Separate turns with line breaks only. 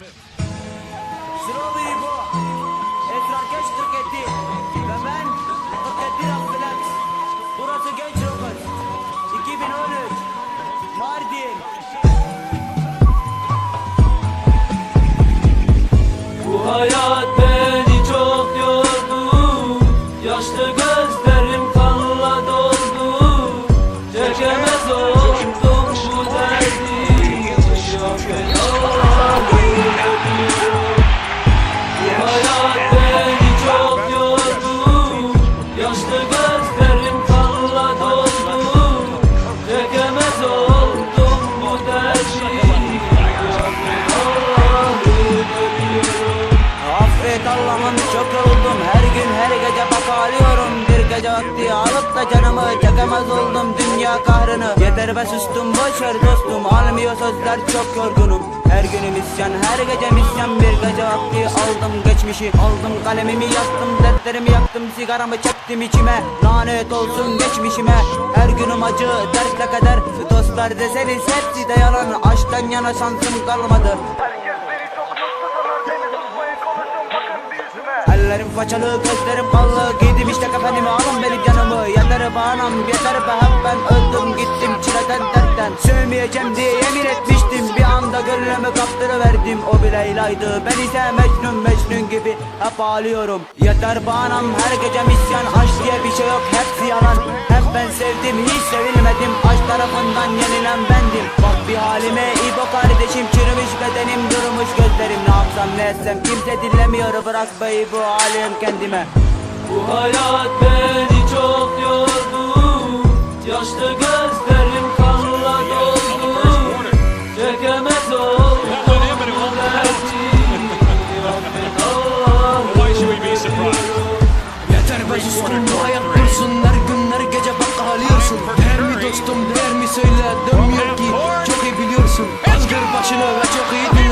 Sıralı. Esrar Genç 47. Ve ben 47 Afflex. Burası Genç Rockers. 2013. Mardin.
Bu hayat beni Allah'ım çok
yoruldum Her gün her gece bak ağlıyorum. Bir gece vakti alıp da canımı çekemez oldum. Dünya kahrını Yeter be sustum boş ver dostum. Almıyor sözler çok yorgunum. Her günüm isyan her gece misyan Bir gece vakti aldım geçmişi Aldım. Kalemimi yaktım dertlerimi yaktım. Sigaramı çektim içime. Lanet olsun geçmişime. Her günüm acı dertle kader. Dostlar deseniz hepsi de yalan. Aşktan yana şansım kalmadı Ellerim façalı, gözlerim kallı Giydim işte kefenimi alın benim canımı. Yeter bağnam, yeter be hep ben öldüm gittim çileden dertten. Sevmeyeceğim diye yemin etmiştim. Bir anda gönlümü kaptırıverdim. O bir Leyla'ydı. Ben ise Mecnun Mecnun gibi hep ağlıyorum Yeter bağnam her gece misyan. Aşk diye bir şey yok hepsi yalan. Hep ben sevdim hiç sevilmedim. Aşk tarafından yenilen bendim bir halime. İbo kardeşim Çürümüş bedenim durmuş gözlerim. Ne yapsam ne etsem kimse dinlemiyor. Bırak bey bu halim kendime.
Bu hayat beni çok yordu. Yaşlı gözlerim kanla doldu. Çekemez oldum?
Yeter be sustum bu hayat dursun Her gün her gece bak ağlıyorsun. Değer mi dostum değer mi söyle Kaldır başını ve çok iyi